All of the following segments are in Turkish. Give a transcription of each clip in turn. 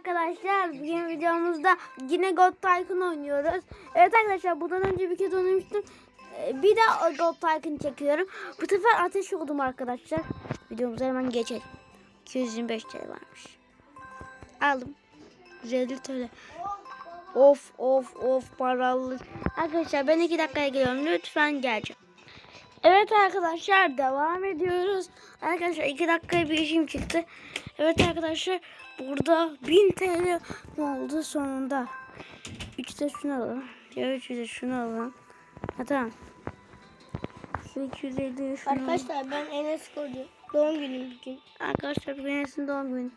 arkadaşlar. Bugün videomuzda yine God Tycoon oynuyoruz. Evet arkadaşlar bundan önce bir kez oynamıştım. Ee, Bir daha God Tycoon çekiyorum. Bu sefer ateş oldum arkadaşlar. Videomuza hemen geçelim. 225 TL varmış. Aldım. 150 TL. Of of of paralı. Arkadaşlar ben 2 dakikaya geliyorum. Lütfen geleceğim. Evet arkadaşlar devam ediyoruz. Arkadaşlar 2 dakikaya bir işim çıktı. Evet arkadaşlar burada 1000 TL oldu sonunda. 3 de şunu alalım. Diğer 3 de şunu alalım. Ha tamam. Şu 250 şunu alalım. Arkadaşlar ben Enes Koca. Doğum günüm bugün. Arkadaşlar bugün Enes'in doğum günü.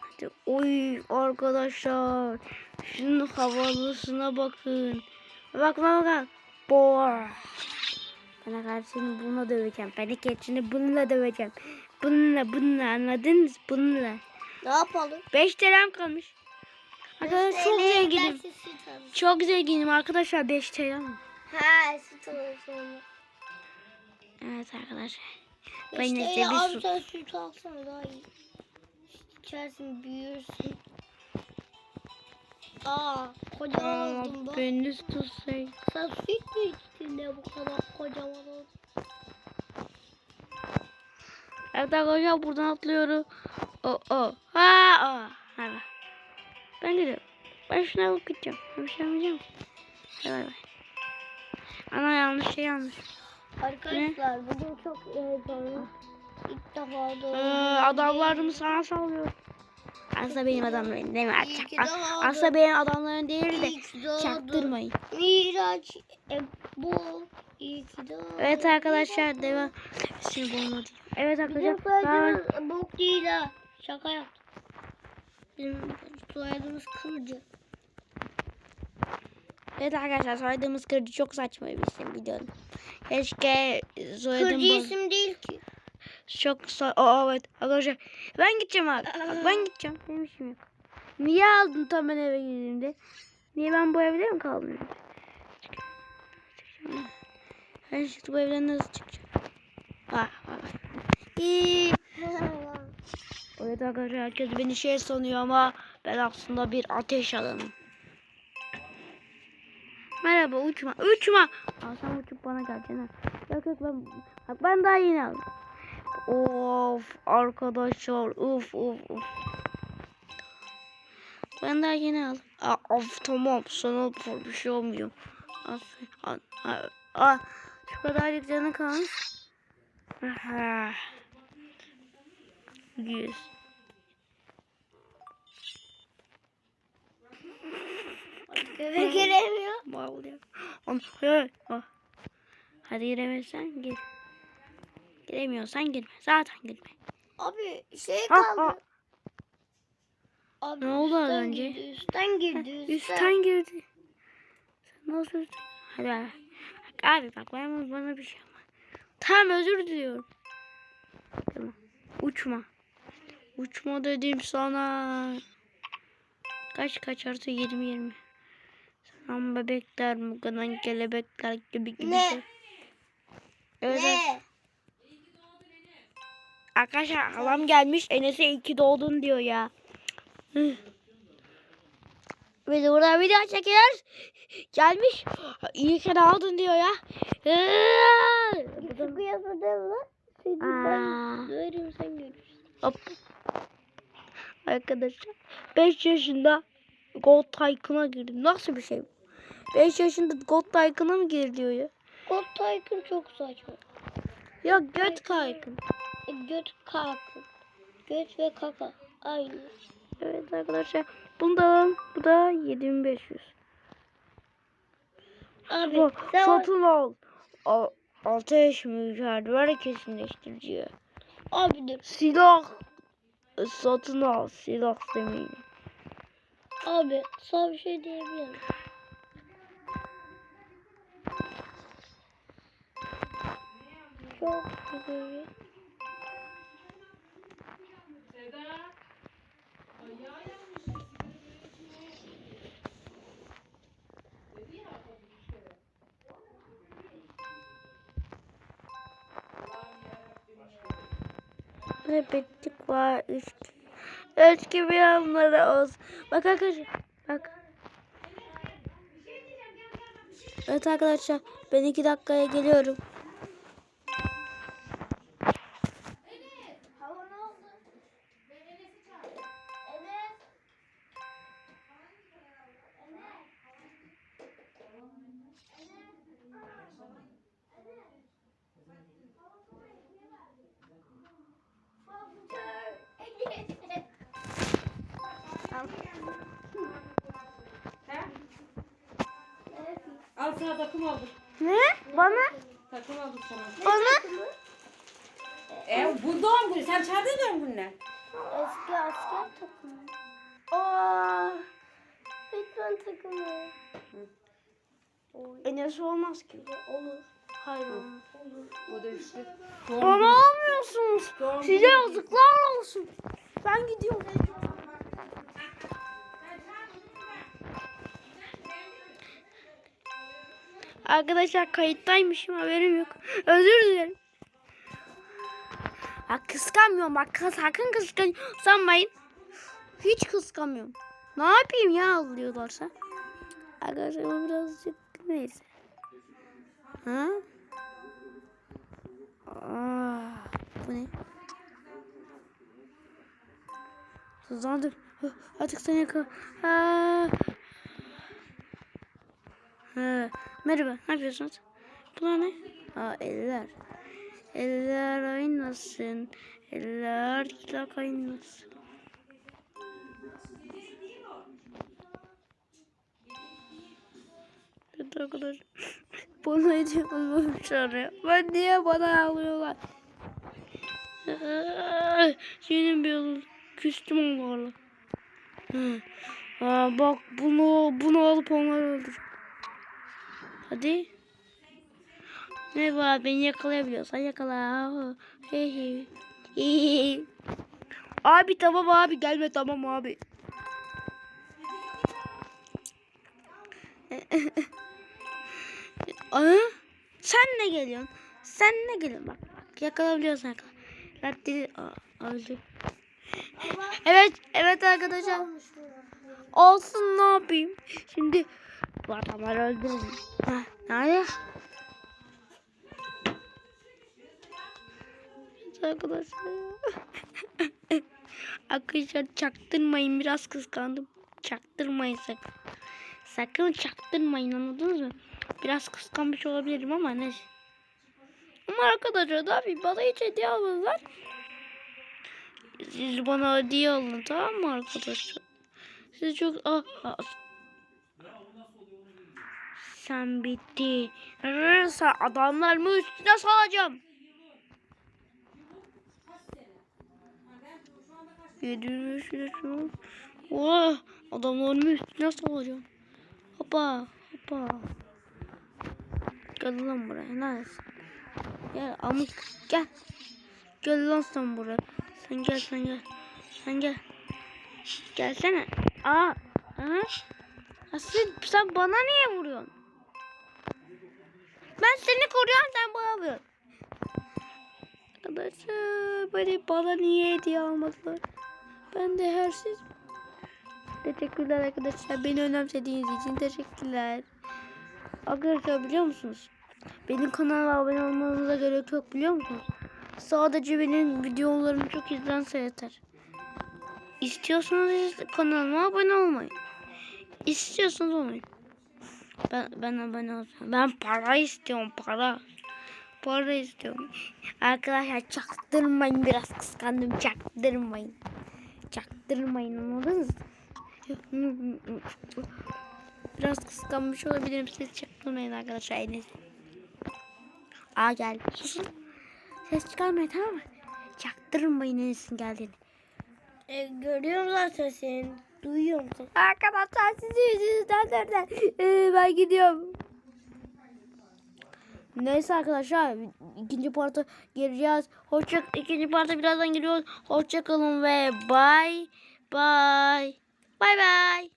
Hadi oy arkadaşlar. Şunun havalısına bakın. Bak bak bak. Boğa. Ben kardeşini bununla döveceğim. Ben de keçini bununla döveceğim. Bununla bununla anladınız? Bununla. Ne yapalım? 5 TL'm kalmış. Arkadaşlar çok zenginim. Çok zenginim arkadaşlar 5 TL'm. Ha süt sonra. Evet arkadaşlar. Ben İşte ya bir abi sen süt alsana daha iyi. İçersin büyürsün. Aa kocaman Aa, oldun bak. beni tutsaydı. Sen süt mü içtin de bu kadar kocaman oldun? Evet arkadaşlar buradan atlıyorum. O o. Ha o. Hadi. Ben gidiyorum. Ben şuna alıp gideceğim. Bir şey yapmayacağım. Hadi bay bay. Ana yanlış şey yanlış. Arkadaşlar bugün çok heyecanlı. İlk defa Ee, doğum adamlarımı sana sallıyor. Aslında benim adamlarım değil mi? Doğdun. Aslında benim adamlarım değil de çaktırmayın. Miraç e, bu iyi ki doğdun. Evet arkadaşlar devam. Şimdi bulmadı. Evet Bizim arkadaşlar. ben- soyadımız bok değil ha. Şaka yaptım. Bizim soyadımız Kırcı. Evet arkadaşlar soyadığımız kırıcı çok saçma bir şey biliyorum. Keşke soyadım Kırcı bu. isim değil ki. Çok so Aa, evet arkadaşlar. Ben gideceğim abi. Bak ben gideceğim. Benim işim yok. Niye aldın tam ben eve girdiğimde? Niye ben bu evde mi kaldım? Ben şimdi bu evden nasıl çıkacağım? Ah, ah. İyi. Evet arkadaşlar herkes beni şey sanıyor ama ben aslında bir ateş adamım. Merhaba uçma. Uçma. Aa, sen uçup bana geleceksin ha. Yok yok ben ben daha yeni aldım. Of arkadaşlar uf uf uf. Ben daha yeni aldım. Aa, of tamam sana bir şey olmuyor. Aferin. Aa, aa, aa, şu kadarcık canı kalmış. Aha. Yüz. Bebek giremiyor. Mal ya. Hadi giremezsen gir. Giremiyorsan girme. Zaten girme. Abi şey kaldı. ha. Abi Ne oldu az önce? Girdi, üstten girdi. Üstten. Üstten girdi. Sen nasıl üstten? Hadi abi. Bak abi bak ben bana bir şey yapma. Tamam özür diliyorum. Tamam. Uçma. Uçma dedim sana. Kaç kaç artı 20 20. Sen bebekler mukadan kelebekler gibi gibi. Ne? Evet. Ne? Arkadaşlar halam gelmiş Enes'e iyi ki doğdun diyor ya. Ve de burada video çekiyoruz. Gelmiş. İyi ki doğdun diyor ya. Kıyafet değil mi? Seni ben görürsün. Hop. Arkadaşlar 5 yaşında Gold Tycoon'a girdim. Nasıl bir şey bu? 5 yaşında Gold Tycoon'a mı gir diyor ya? God Tycoon çok saçma. Ya göt kaykın. E, göt kalkın. Göt ve kaka. Aynı. Evet arkadaşlar. Bunda bu da 7500. Abi Bu satın al. A- Ateş mücadele kesinleştirici. Abi dur. Silah satın al. Silah demeyin. Abi sana bir şey diyebilirim. Çok güzel. Ve bittik var. Üç Eski bir anları olsun. Bak arkadaşlar. Bak. Evet arkadaşlar. Ben iki dakikaya geliyorum. Al sana takım aldık. Ne? Bana? Takım aldık sana. Bana? E bu doğum günü. Sen çağırdın doğum gününe. Eski asker takımı. Aa, Batman takımı. Enes olmaz ki. Olur. Hayır olmaz. Bu da işte. Bana almıyorsunuz. Size yazıklar olsun. Ben gidiyorum. Arkadaşlar kayıttaymışım haberim yok. Özür dilerim. Ya kıskanmıyorum bak sakın kıskan sanmayın. Hiç kıskanmıyorum. Ne yapayım ya alıyorlarsa. Arkadaşlar birazcık neyse. Ha? Aa, bu ne? Hızlandır. Artık seni yakala. Ha. Ha. Merhaba, ne yapıyorsunuz? Bunlar ne? Aa, eller. Eller oynasın. Eller tilak oynasın. Evet arkadaşlar. Bana hediye bulmamışlar ya. Ben niye bana alıyorlar? Senin bir yolun. Küstüm onlarla. Aa, bak bunu bunu alıp onları öldür. Hadi. Ne var beni yakalayabiliyorsan yakala. Hey. Abi tamam abi gelme tamam abi. Aa, sen ne geliyorsun? Sen ne geliyorsun? Bak bak yakalayabiliyorsan yakala. Raddi Aa, öldü. Evet evet arkadaşlar. Olsun ne yapayım? Şimdi bu adamları. Ha, nerede? Arkadaşlar. arkadaşlar çaktırmayın biraz kıskandım. Çaktırmayın sakın. Sakın çaktırmayın anladınız mı? Biraz kıskanmış olabilirim ama neyse. Ama arkadaşlar da bir bana hiç hediye almadılar. Siz bana hediye alın tamam mı arkadaşlar? Siz çok... Ah, ah. Sen bitti. Sen adamlarımı üstüne salacağım. Yediğimi üstüne salacağım. Oh, adamlarımı üstüne salacağım. Hoppa hoppa. Gel lan buraya. Neredesin? Gel amık gel. Gel lan sen buraya. Sen gel sen gel. Sen gel. Gelsene. Aa. Aha. Ya sen, bana niye vuruyorsun? Ben seni koruyorum sen bana vuruyorsun. Arkadaşlar beni bana niye hediye almadılar? Ben de hersiz. Teşekkürler arkadaşlar. Beni önemsediğiniz için teşekkürler. Arkadaşlar biliyor musunuz? Benim kanalıma abone olmanıza gerek yok biliyor musunuz? Sadece benim videolarım çok izlense yeter. İstiyorsanız kanalıma abone olmayın. İstiyorsanız olmayın. Ben, ben abone olacağım. Ben para istiyorum para. Para istiyorum. Arkadaşlar çaktırmayın biraz kıskandım çaktırmayın. Çaktırmayın anladınız mı? Biraz kıskanmış olabilirim. Siz çaktırmayın arkadaşlar. Aa gel. Susun. Ses çıkarmayın tamam mı? Çaktırmayın en iyisinin geldiğini. E, görüyorum zaten seni. Duyuyorum seni. Arkadaşlar sizi yüzünüzden nereden? Ee, ben gidiyorum. Neyse arkadaşlar ikinci parta gireceğiz. Hoşça ikinci parta birazdan giriyoruz. Hoşça kalın ve bye bye. Bye bye.